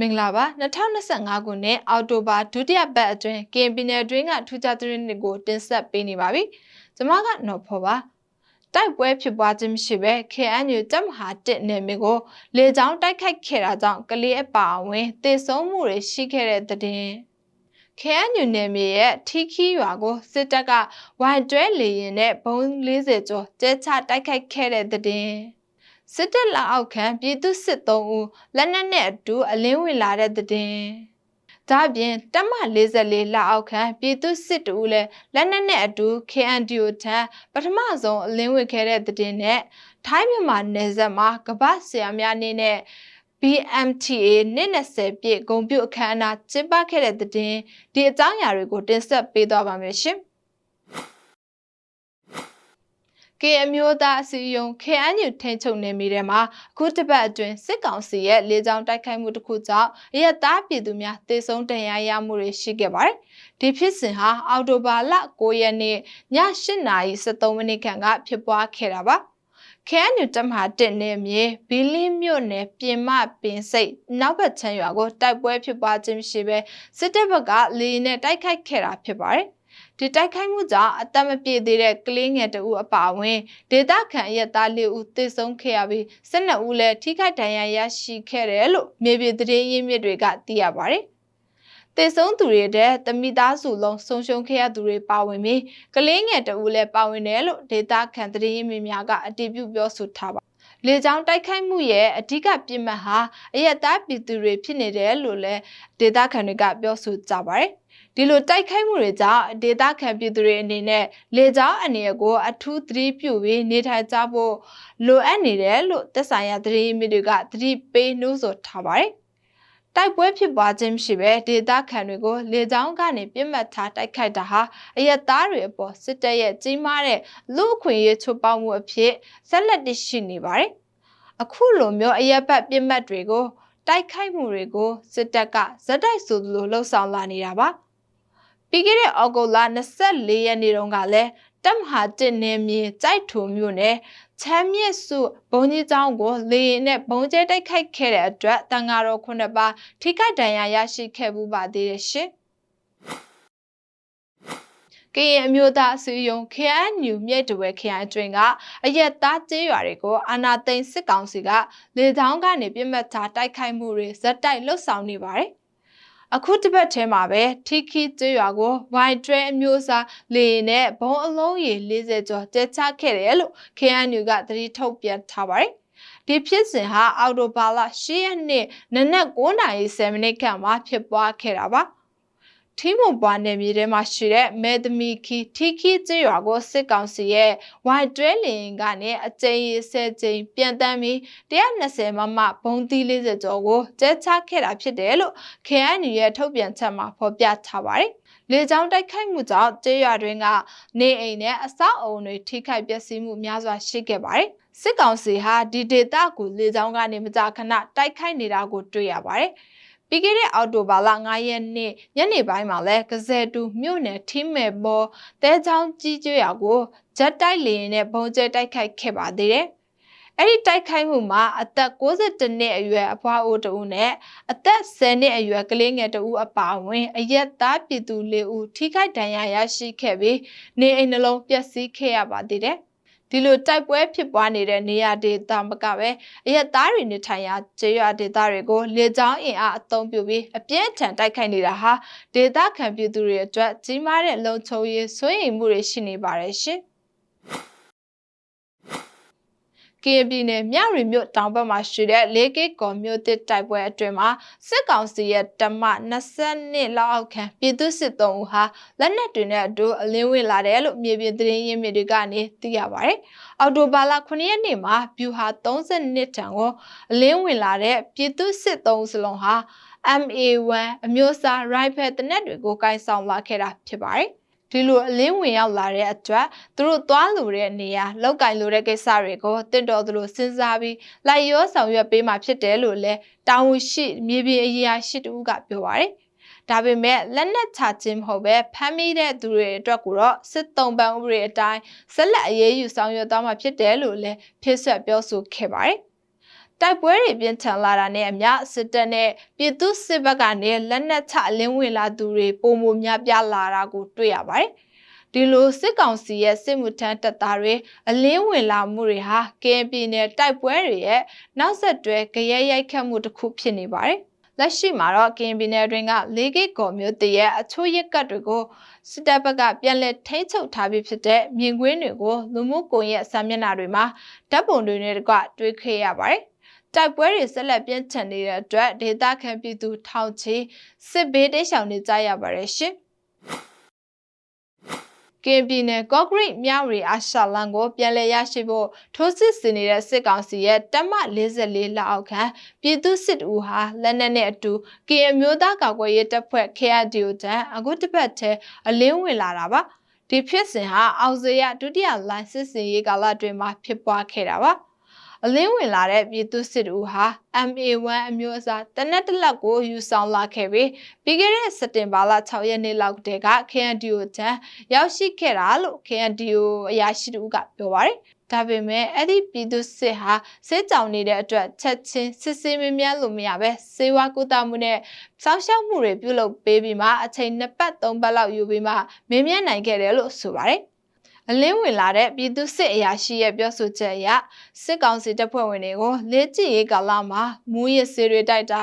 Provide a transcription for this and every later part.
မင်္ဂလာပါ2025ခုနှစ်အောက်တိုဘာဒုတိယပတ်အတွင်း KN ပြည်နယ်အတွင်းကထူးခြားသတင်းတွေကိုတင်ဆက်ပေးနေပါပြီ။ကျွန်မကနော်ဖော်ပါ။တိုက်ပွဲဖြစ်ပွားခြင်းမရှိဘဲ KNU တပ်မဟာ1နယ်မြေကိုလေကြောင်းတိုက်ခိုက်ခဲ့တာကြောင့်ကလေးအပါအဝင်တေဆုံးမှုတွေရှိခဲ့တဲ့သတင်း။ KNU နယ်မြေရဲ့ထီခီရွာကိုစစ်တပ်ကဝိုင်တွဲလေရင်နဲ့ဘုံ40ကျော်ကျဲချတိုက်ခိုက်ခဲ့တဲ့သတင်း။ စစ်တပ်လက်အောက်ခံပြည်သူစစ်သုံးဦးလက်နက်နဲ့အတူအလင်းဝင်လာတဲ့တဲ့တင်။ဒါပြင်တပ်မ44လက်အောက်ခံပြည်သူစစ်တူလည်းလက်နက်နဲ့အတူ KNDO ထံပထမဆုံးအလင်းဝင်ခဲ့တဲ့တဲ့တင်နဲ့ထိုင်းမြန်မာနယ်စပ်မှာကမ္ဘာဆရာများနေနဲ့ BMTA 20ပြည့်ဂုံပြုတ်အခမ်းအနားကျင်းပခဲ့တဲ့တဲ့တင်ဒီအကြောင်းအရာတွေကိုတင်ဆက်ပေးသွားပါမယ်ရှင်။ K အမျိုးသားအစည်းအရုံး KNU ထိန်းချုပ်နေမိတဲ့မှာအခုတစ်ပတ်အတွင်းစစ်ကောင်စီရဲ့လေကြောင်းတိုက်ခိုက်မှုတစ်ခုကြောင့်ရဲသားပြည်သူများတေဆုံးဒဏ်ရာရမှုတွေရှိခဲ့ပါတယ်။ဒီဖြစ်စဉ်ဟာအော်တိုဘာလ9ရက်နေ့ည8:73မိနစ်ခန့်ကဖြစ်ပွားခဲ့တာပါ။ KNU တမဟာတက်နေမြေဘီလင်းမြို့နယ်ပြင်မပင်စိတ်နောက်ဘက်ချမ်းရွာကိုတိုက်ပွဲဖြစ်ပွားခြင်းရှိပဲစစ်တပ်ဘက်ကလေနဲ့တိုက်ခိုက်ခဲ့တာဖြစ်ပါတယ်။ ဒီတိုက်ခိုက်မှုကြောင့်အသက်မပြည့်သေးတဲ့ကလေးငယ်တဦးအပါအဝင်ဒေသခံရက်သား၄ဦးသေဆုံးခဲ့ရပြီး၁၂ဦးလည်းထိခိုက်ဒဏ်ရာရရှိခဲ့တယ်လို့မြေပြင်သတင်းရင်းမြစ်တွေကသိရပါတယ်။သေဆုံးသူတွေတဲ့တမိသားစုလုံးဆုံးရှုံးခဲ့ရသူတွေပါဝင်ပြီးကလေးငယ်တဦးလည်းပါဝင်တယ်လို့ဒေသခံသတင်းရင်းမြစ်များကအတည်ပြုပြောဆိုထားပါ လေကြောင်းတိုက်ခိုက်မှုရဲ့အဓိကပြစ်မှတ်ဟာအယက်သားပြည်သူတွေဖြစ်နေတယ်လို့လည်းဒေသခံတွေကပြောဆိုကြပါတယ်ဒီလိုတိုက်ခိုက်မှုတွေကြောင့်ဒေသခံပြည်သူတွေအနေနဲ့လေကြောင်းအနေအကိုအထူးသတိပြုပြီးနေထိုင်ကြဖို့လိုအပ်နေတယ်လို့သက်ဆိုင်ရာသတင်းမြစ်တွေကသတိပေးနှိုးဆော်ထားပါတယ်။ တိုက်ပွဲဖြစ်ပွားခြင်းရှိပဲဒေသခံတွေကိုလေကြောင်းကနေပြစ်မှတ်ထားတိုက်ခိုက်တာဟာအယက်သားတွေအပေါ်စစ်တပ်ရဲ့ကြီးမားတဲ့လူအခွင့်အရေးချိုးဖောက်မှုအဖြစ်ဆက်လက်တရှိနေပါတယ်။အခုလိုမျိုးအယက်ဘတ်ပြစ်မှတ်တွေကိုတိုက်ခိုက်မှုတွေကိုစစ်တပ်ကဇက်တိုက်ဆိုသလိုလှုံ့ဆော်လာနေတာပါ။ပြီးခဲ့တဲ့ဩဂုတ်လ24ရက်နေ့တုန်းကလည်း တပ်မဟာတစ်နယ်မြေကြိုက်ထုံမြို့နယ်ချမ်းမြစ်စုဘုံကြီးကျောင်းကိုလေရင်နဲ့ဘုံကျဲတိုက်ခိုက်ခဲ့တဲ့အတွက်တန်ဃာတော်ခုနှစ်ပါးထိခိုက်ဒဏ်ရာရရှိခဲ့မှုပါသေးတယ်ရှင်ကရင်အမျိုးသားအစည်းအရုံး KNU မြစ်တဝဲခရိုင်အတွင်းကအရက်သားကျေးရွာတွေကိုအာဏာသိမ်းစစ်ကောင်စီကလေကြောင်းကနေပြစ်မှတ်ထားတိုက်ခိုက်မှုတွေဇက်တိုက်လှုပ်ဆောင်နေပါတယ် အခုတစ်ပတ်ထဲမှာပဲထီခီကျွရွာကိုဝိုင်တွဲအမျိုးအစားလေရင်နဲ့ဘုံအလုံးရေ40ကျော်ကျချခဲ့တယ်လို့ KNU ကသတိထုတ်ပြန်ထားပါတယ်။ဒီဖြစ်စဉ်ဟာအော်တိုဘာလ10ရက်နေ့နနက်9:30မိနစ်ခန့်မှာဖြစ်ပွားခဲ့တာပါ။ ထီးမွန်ပွားနယ်မြေထဲမှာရှိတဲ့မဲသမီခီထီခီကျေးရွာကိုစစ်ကောင်စီရဲ့ဝိုင်တွဲလင်ကနေအကြိမ်10ကြိမ်ပြန်တမ်းပြီး120မမဘုံသီး40ကျော်ကိုကျဲချခဲ့တာဖြစ်တယ်လို့ KNU ရဲ့ထုတ်ပြန်ချက်မှာဖော်ပြထားပါတယ်။လေကြောင်းတိုက်ခိုက်မှုကြောင့်ကျေးရွာတွင်ကနေအိမ်နဲ့အဆောက်အုံတွေထိခိုက်ပျက်စီးမှုများစွာရှိခဲ့ပါတယ်။စစ်ကောင်စီဟာဒီဒေတာကိုလေကြောင်းကနေမကြာခဏတိုက်ခိုက်နေတာကိုတွေ့ရပါတယ်။ ပြီးခဲ့တဲ့အောက်တိုဘာလ9ရက်နေ့ညနေပိုင်းမှာလဲကစဲတူမြို့နယ်ထင်းမဲ့ဘောတဲချောင်းကြီးကျွရကိုဂျက်တိုက်လေရင်နဲ့ဘုံကျဲတိုက်ခိုက်ခဲ့ပါသေးတယ်။အဲ့ဒီတိုက်ခိုက်မှုမှာအသက်62နှစ်အရွယ်အဖွားအိုတဦးနဲ့အသက်10နှစ်အရွယ်ကလေးငယ်တဦးအပါအဝင်အရက်သားပြည်သူ၄ဦးထိခိုက်ဒဏ်ရာရရှိခဲ့ပြီးနေအိမ်နှလုံးပျက်စီးခဲ့ရပါသေးတယ်။ ဒီလိုတိုက်ပွဲဖြစ်ပွားနေတဲ့နေရာဒေသမကပဲအရက်သားတွေနေထိုင်ရာကျေးရွာဒေသတွေကိုလေကြောင်းအင်အားအသုံးပြုပြီးအပြင်းထန်တိုက်ခိုက်နေတာဟာဒေသခံပြည်သူတွေအတွက်ကြီးမားတဲ့လုံခြုံရေးစိုးရိမ်မှုတွေရှိနေပါတယ်ရှင်။ ကရင်ပြည်နယ်မြရီမြို့တောင်ဘက်မှာရှိတဲ့လေးကိကော်မြို့တစ်တိုက်ပွဲအတွင်းမှာစစ်ကောင်စီရဲ့တမ20လောက်အောက်ခံပြည်သူစစ်သုံးဦးဟာလက်နက်တွေနဲ့အတူအလင်းဝင်လာတယ်လို့မြေပြင်သတင်းရင်းမြစ်တွေကနေသိရပါတယ်။အော်တိုဘာလ9ရက်နေ့မှာဗျူဟာ32တန်ကိုအလင်းဝင်လာတဲ့ပြည်သူစစ်သုံးစလုံးဟာ MA1 အမျိုးအစား rifle တနက်တွေကိုကင်ဆောင်လာခဲ့တာဖြစ်ပါတယ် ဒီလိုအလင်းဝင်ရောက်လာတဲ့အတွက်သူတို့သွားလိုတဲ့နေရာလောက်ကင်လိုတဲ့ကိစ္စတွေကိုတင့်တော်သူတို့စဉ်းစားပြီးလိုက်ရောဆောင်ရွက်ပေးမှဖြစ်တယ်လို့လည်းတာဝန်ရှိမြေပြင်အရာရှိတူကပြောပါတယ်ဒါပေမဲ့လက်နက်ချခြင်းမဟုတ်ပဲဖမ်းမိတဲ့သူတွေအတွက်ကတော့စစ်တုံးပန်းဥပဒေအတိုင်းဆက်လက်အရေးယူဆောင်ရွက်သွားမှာဖြစ်တယ်လို့လည်းဖြစ်ဆက်ပြောဆိုခဲ့ပါတယ်။ တတိုက်ပွဲတွေပြင်းထန်လာတာနဲ့အမျှစစ်တပ်နဲ့ပြည်သူစစ်ဘက်ကနေလက်နက်ချအလင်းဝင်လာသူတွေပုံမများပြားလာတာကိုတွေ့ရပါတယ်။ဒီလိုစစ်ကောင်စီရဲ့စစ်မှုထမ်းတပ်သားတွေအလင်းဝင်လာမှုတွေဟာ KNP နဲ့တိုက်ပွဲတွေရဲ့နောက်ဆက်တွဲကြရဲရိုက်ခတ်မှုတစ်ခုဖြစ်နေပါတယ်။လက်ရှိမှာတော့ KNP နယ်တွင်က၄ဂိတ်ကော်မျိုးတည်းရဲ့အချို့ရက်ကတ်တွေကိုစစ်တပ်ဘက်ကပြန်လည်ထိန်းချုပ်ထားပြီးဖြစ်တဲ့မြင်ကွင်းတွေကိုလူမှုကွန်ရက်စာမျက်နှာတွေမှာဓာတ်ပုံတွေနဲ့တကွတွေ့ခဲ့ရပါတယ်။ တိုက်ပွဲတွေဆက်လက်ပြင်းထန်နေတဲ့အတွက်ဒေသခံပြည်သူထောင်ချီစစ်ဘေးတိတ်ရှောင်နေကြရပါတယ်ရှင်။ကင်ပြည်နယ်ကော့ဂရိတ်မြောက်ရီအာရှလန်ကိုပြန်လည်ရရှိဖို့ထိုးစစ်ဆင်နေတဲ့စစ်ကောင်စီရဲ့တပ်မ44လက်အောက်ခံပြည်သူစစ်တူဟာလက်နက်နဲ့အတူကင်အမျိုးသားကာကွယ်ရေးတပ်ဖွဲ့ KRDO တန်းအခုတစ်ပတ်ထဲအလင်းဝင်လာတာပါဒီဖြစ်စဉ်ဟာအောင်စရဒုတိယလိုင်းစစ်စင်ရေးကာလအတွင်းမှာဖြစ်ပွားခဲ့တာပါ အလင်းဝင်လာတဲ့ပြည်သူစစ်တူဟာ MA1 အမျိုးအစားတနက်တလက်ကိုယူဆောင်လာခဲ့ပြီးပြီးခဲ့တဲ့စက်တင်ဘာလ6ရက်နေ့လောက်တည်းက KNDO တန်းရောက်ရှိခဲ့တာလို့ KNDO အရာရှိတူကပြောပါတယ်ဒါပေမဲ့အဲ့ဒီပြည်သူစစ်ဟာစစ်ကြောင်နေတဲ့အတွက်ချက်ချင်းစစ်စစ်မမြန်းလို့မရပဲစေဝါကုသမှုနဲ့စောင့်ရှောက်မှုတွေပြုလုပ်ပေးပြီးမှအချိန်2ပတ်3ပတ်လောက်ယူပြီးမှမင်းမြန်းနိုင်ခဲ့တယ်လို့ဆိုပါတယ် အလင်းဝင်လာတဲ့ပြည်သူစစ်အရာရှိရဲ့ပြောဆိုချက်အရစစ်ကောင်စီတပ်ဖွဲ့ဝင်တွေကိုလက်ကြည့်ရေးကာလမှာမူရစ်စေတွေတိုက်တာ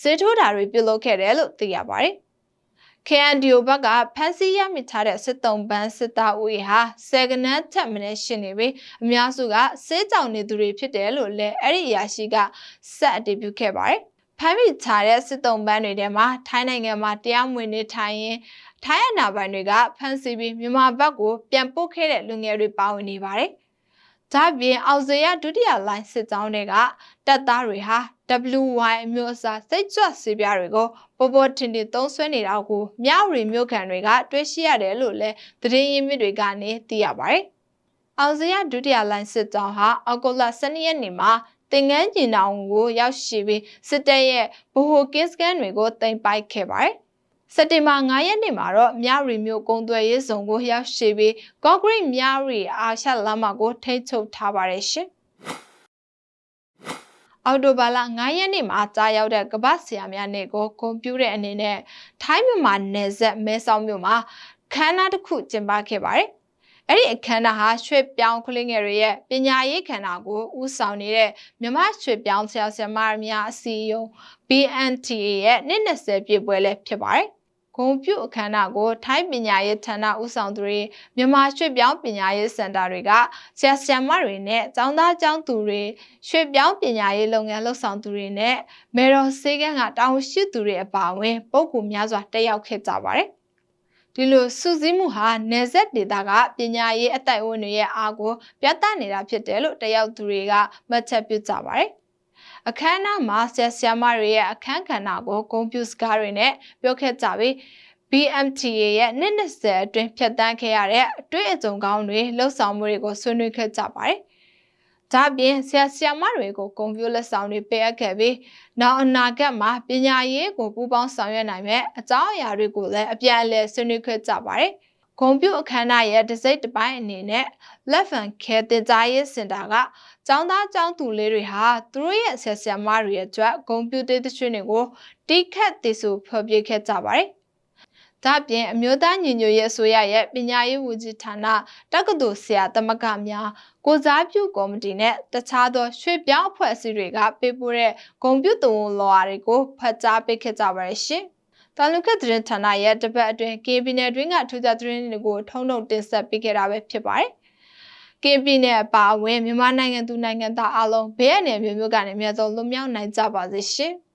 စစ်ထိုးတာတွေပြုလုပ်ခဲ့တယ်လို့သိရပါတယ်။ KNDO ဘက်ကဖမ်းဆီးရမိထားတဲ့စစ်တုံးပန်းစစ်သားဦးရေဟာဆယ်ကနန်းထက်မနည်းရှိနေပြီးအများစုကစေးကြောင်နေသူတွေဖြစ်တယ်လို့လည်းအဲ့ဒီအရာရှိကဆက်အတည်ပြုခဲ့ပါတယ်။ဖမ်းမိထားတဲ့စစ်တုံးပန်းတွေထဲမှာထိုင်းနိုင်ငံမှာတရားမဝင်နေထိုင်ရင် ထိုင်းအနာပိုင်တွေကဖမ်းဆီးပြီးမြန်မာဘက်ကိုပြန်ပို့ခဲ့တဲ့လူငယ်တွေပါဝင်နေပါတယ်။ဒါပြင်အောင်စရဒုတိယလိုင်းစစ်ကြောင်းတွေကတပ်သားတွေဟာ WY အမျိုးအစားစိတ်ကြွစေပြားတွေကိုပေါ်ပေါ်ထင်ထင်သုံးဆွဲနေတာကိုမြောက်ရီမြို့ခံတွေကတွေ့ရှိရတယ်လို့လည်းသတင်းရင်းမြစ်တွေကနေသိရပါတယ်။အောင်စရဒုတိယလိုင်းစစ်ကြောင်းဟာအောက်တိုဘာ12ရက်နေ့မှာတင်ငန်းကျင်တောင်ကိုရောက်ရှိပြီးစစ်တပ်ရဲ့ဗဟိုကင်းစကန်တွေကိုတင်ပိုက်ခဲ့ပါတယ်။ စက်တင်ဘာ9ရက်နေ့မှာတော့မြရီမြို့ကုန်းသွယ်ရေးဆောင်ကိုရောက်ရှိပြီးကော့ဂရိတ်မြရီအာရှလမ်းမကိုထိန်းချုပ်ထားပါတယ်ရှင်။အော်တိုဘာလ9ရက်နေ့မှာကြားရောက်တဲ့ကမ္ဘာဆရာများနေ့ကိုကွန်ပျူတာအနေနဲ့ထိုင်းမြန်မာနယ်စပ်မဲဆောက်မြို့မှာခမ်းနားတစ်ခုကျင်းပခဲ့ပါတယ်။အဲ့ဒီအခမ်းအနားဟာရွှေပြောင်းကလေးငယ်တွေရဲ့ပညာရေးခန္ဓာကိုဦးဆောင်နေတဲ့မြမရွှေပြောင်းဆရာဆရာမများအစည်းအရုံး BNTA ရဲ့နှစ်20ပြည့်ပွဲလည်းဖြစ်ပါတယ် ဂုံပြုအခမ်းအနားကိုထိုင်းပညာရေးဌာနဦးဆောင်သူတွေမြန်မာရွှေ့ပြောင်းပညာရေးစင်တာတွေကဆရာဆရာမတွေနဲ့ကျောင်းသားကျောင်းသူတွေရွှေ့ပြောင်းပညာရေးလုပ်ငန်းလှုပ်ဆောင်သူတွေနဲ့မေတော်စေးကန်းကတာဝန်ရှိသူတွေအပါအဝင်ပုဂ္ဂိုလ်များစွာတက်ရောက်ခဲ့ကြပါတယ်ဒီလိုစုစည်းမှုဟာနေဆက်ဒေတာကပညာရေးအတိုက်အဝန်တွေရဲ့အားကိုပြသနေတာဖြစ်တယ်လို့တယောက်သူတွေကမှတ်ချက်ပြုကြပါတယ်။ အခမ်းအနားမှာဆရာဆရာမတွေရဲ့အခမ်းကဏ္ဍကိုဂုဏ်ပြုစကားတွေနဲ့ပြောခဲ့ကြပြီး BMTA ရဲ့နှစ်20အတွင်းဖြတ်တန်းခဲ့ရတဲ့အတွေ့အကြုံကောင်းတွေလှုပ်ဆောင်မှုတွေကိုဆွေးနွေးခဲ့ကြပါတယ်။ဒါပြင်ဆရာဆရာမတွေကိုဂုဏ်ပြုလက်ဆောင်တွေပေးအပ်ခဲ့ပြီးနောက်အနာဂတ်မှာပညာရေးကိုပူးပေါင်းဆောင်ရွက်နိုင်မဲ့အကြောင်းအရာတွေကိုလည်းအပြန်အလှန်ဆွေးနွေးခဲ့ကြပါတယ်။ဂုံပြုအခမ်းအနားရဲ့တစိမ့်တစ်ပိုင်းအနေနဲ့လက်ဖန်ခဲတင်ကြားရေးစင်တာက ကျောင်းသားကျောင်းသူလေးတွေဟာသူတို့ရဲ့ဆက်ဆံမတွေရဲ့အတွက်ဂုံပြုတေးသချင်းတွေကိုတိခတ်တည်ဆိုဖော်ပြခဲ့ကြပါတယ်။ဒါပြင်အမျိုးသားညီညွတ်ရေးအစိုးရရဲ့ပညာရေးဝန်ကြီးဌာနတက္ကသိုလ်ဆရာသမဂ္ဂများကိုစားပြုကော်မတီနဲ့တခြားသောရွှေ့ပြောင်းအဖွဲ့အစည်းတွေကပေးပို့တဲ့ဂုံပြုတုံလော်အားတွေကိုဖတ်ကြားပေးခဲ့ကြပါတယ်ရှင်။တာလူကသတင်းဌာနရဲ့တပတ်အတွင်း KB နယ်တွင်းကထူးခြားသတင်းတွေကိုထုံးထုံတင်ဆက်ပေးခဲ့တာပဲဖြစ်ပါတယ်။ KB နယ်အပါအဝင်မြန်မာနိုင်ငံသူနိုင်ငံသားအလုံးဘေးအန္တရာယ်မျိုးမျိုးကနေအများဆုံးလွတ်မြောက်နိုင်ကြပါစေရှင်။